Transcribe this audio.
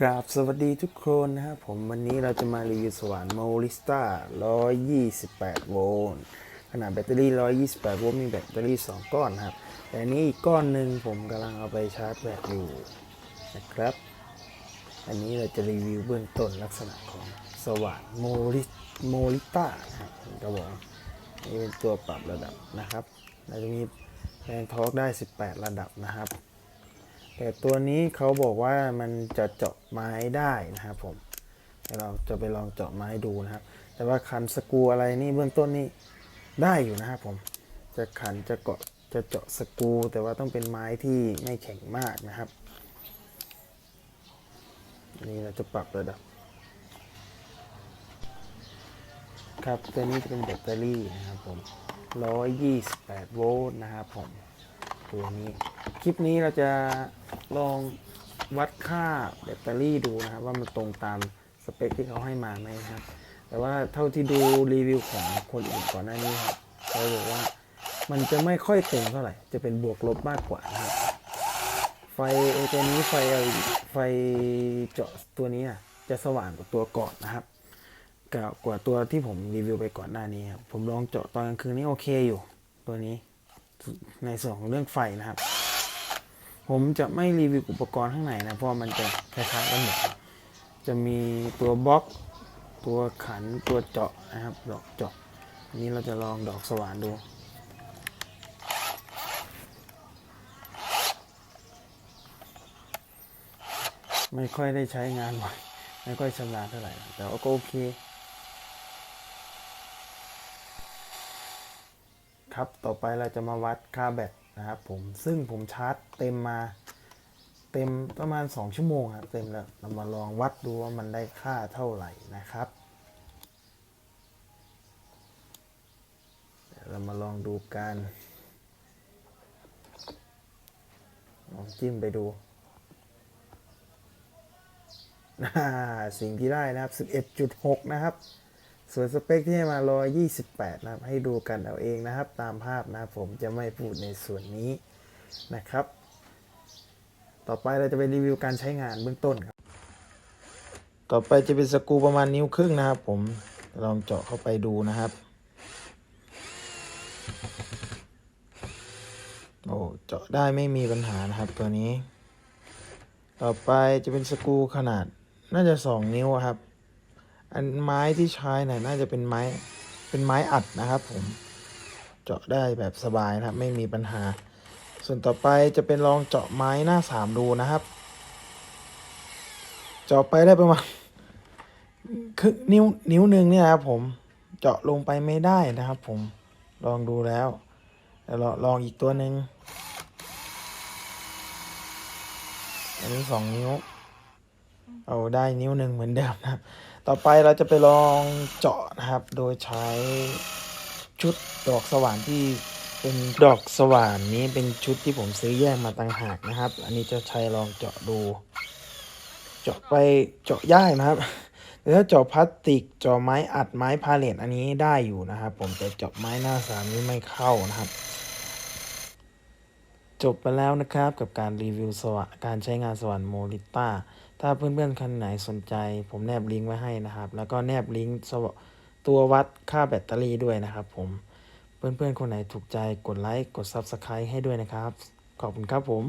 กราบสวัสดีทุกคนนะครับผมวันนี้เราจะมารีวิวสว่านโมลิสตา128 โวลต์ขนาดแบตเตอรี่ 128 โวลต์มีแบตเตอรี่ 2 ก้อนนะครับ แต่อันนี้อีกก้อนหนึ่งผมกำลังเอาไปชาร์จแบตอยู่นะครับ อันนี้เราจะรีวิวเบื้องต้นลักษณะของสว่านโมลิโมลิต้านะครับผมจะบอกนี่เป็นตัวปรับระดับนะครับเราจะมีแรงทอร์กได้ 18 ระดับนะครับ แต่ตัวนี้เขาบอกว่ามันจะเจาะไม้ได้นะครับผมเราจะไปลองเจาะไม้ดูนะครับ แต่ว่าขันสกูอะไรนี่เบื้องต้นนี่ได้อยู่นะครับผม จะขันจะเกาะจะเจาะสกู แต่ว่าต้องเป็นไม้ที่ไม่แข็งมากนะครับนนี้เราจะปรับระดับ ครับตัวนี้จะเป็นแบตเตอรี่นะครับผม 128 โวลต์นะครับผม ตัวนี้ คลิปนี้เราจะลองวัดค่าแบตเตอรี่ดูนะครับ ว่ามันตรงตามสเปคที่เขาให้มาไหมครับ แต่ว่าเท่าที่ดูรีวิวของคนอื่นก่อนหน้านี้ครับเขาบอกว่ามันจะไม่ค่อยตรงเท่าไหร่ จะเป็นบวกลบมากกว่านะครับไฟไอตัวนี้ไฟไฟเจาะตัวนี้จะสว่างกว่าตัวก่อนนะครับกว่ากว่าตัวที่ผมรีวิวไปก่อนหน้านี้ครับผมลองเจาะตอนกลางคืนนี่โอเคอยู่ตัวนี้ ในส่วนของเรื่องไฟนะครับ ผมจะไม่รีวิวอุปกรณ์ข้างในนะเพราะมันจะคล้ายๆกันหมดจะมีตัวบล็อก ตัวขันตัวเจาะนะครับ ดอกเจาะอันนี้เราจะลองดอกสว่านดูไม่ค่อยได้ใช้งานบ่อยไม่ค่อยชำนาญเท่าไหร่ แต่ก็โอเค ครับ ต่อไปเราจะมาวัดค่าแบตนะครับผม ซึ่งผมชาร์จเต็มมาเต็มประมาณ 2 ชั่วโมงครับ เต็มแล้ว เรามาลองวัดดูว่ามันได้ค่าเท่าไหร่นะครับเดี๋ยวเรามาลองดูกันลองจิ้มไปดูสิ่งที่ได้นะครับ 11.6 นะครับ ส่วนสเปคที่ให้มา 128 นะครับ ให้ดูกันเอาเองนะครับ ตามภาพนะผมจะไม่พูดในส่วนนี้นะครับ ต่อไปเราจะไปรีวิวการใช้งานเบื้องต้นครับ ต่อไปจะเป็นสกูประมาณนิ้วครึ่งนะครับ ผมลองเจาะเข้าไปดูนะครับ โอ้เจาะได้ไม่มีปัญหานะครับตัวนี้ ต่อไปจะเป็นสกูขนาดน่าจะสองนิ้วครับ อันไม้ที่ใช้เนี่ยน่าจะเป็นไม้เป็นไม้อัดนะครับ ผมเจาะได้แบบสบายนะครับ ไม่มีปัญหา ส่วนต่อไปจะเป็นลองเจาะไม้หน้าสามดูนะครับ เจาะไปได้ประมาณคือนิ้วนิ้วหนึ่งเนี่ยนะครับผมเจาะลงไปไม่ได้นะครับ ผมลองดูแล้วเดี๋ยวลองอีกตัวหนึ่งอันนี้สองนิ้ว เอาได้นิ้วหนึ่งเหมือนเดิมนะครับ ต่อไปเราจะไปลองเจาะนะครับ โดยใช้ชุดดอกสว่านที่เป็นดอกสว่านนี้เป็นชุดที่ผมซื้อแยกมาต่างหากนะครับ อันนี้จะใช้ลองเจาะดู เจาะไปเจาะยากนะครับแต่ถ้าเจาะพลาสติกเจาะไม้อัดไม้พาเลตอันนี้ได้อยู่นะครับ ผมแต่เจาะไม้หน้าสามนี้ไม่เข้านะครับ จบไปแล้วนะครับกับการรีวิวสว่านการใช้งานสว่านโมลิต้า ถ้าเพื่อนๆคนไหนสนใจ ผมแนบลิงก์ไว้ให้นะครับ แล้วก็แนบลิงก์ตัววัดค่าแบตเตอรี่ด้วยนะครับผม เพื่อนๆคนไหนถูกใจกดไลค์กด Subscribe ให้ด้วยนะครับ ขอบคุณครับผม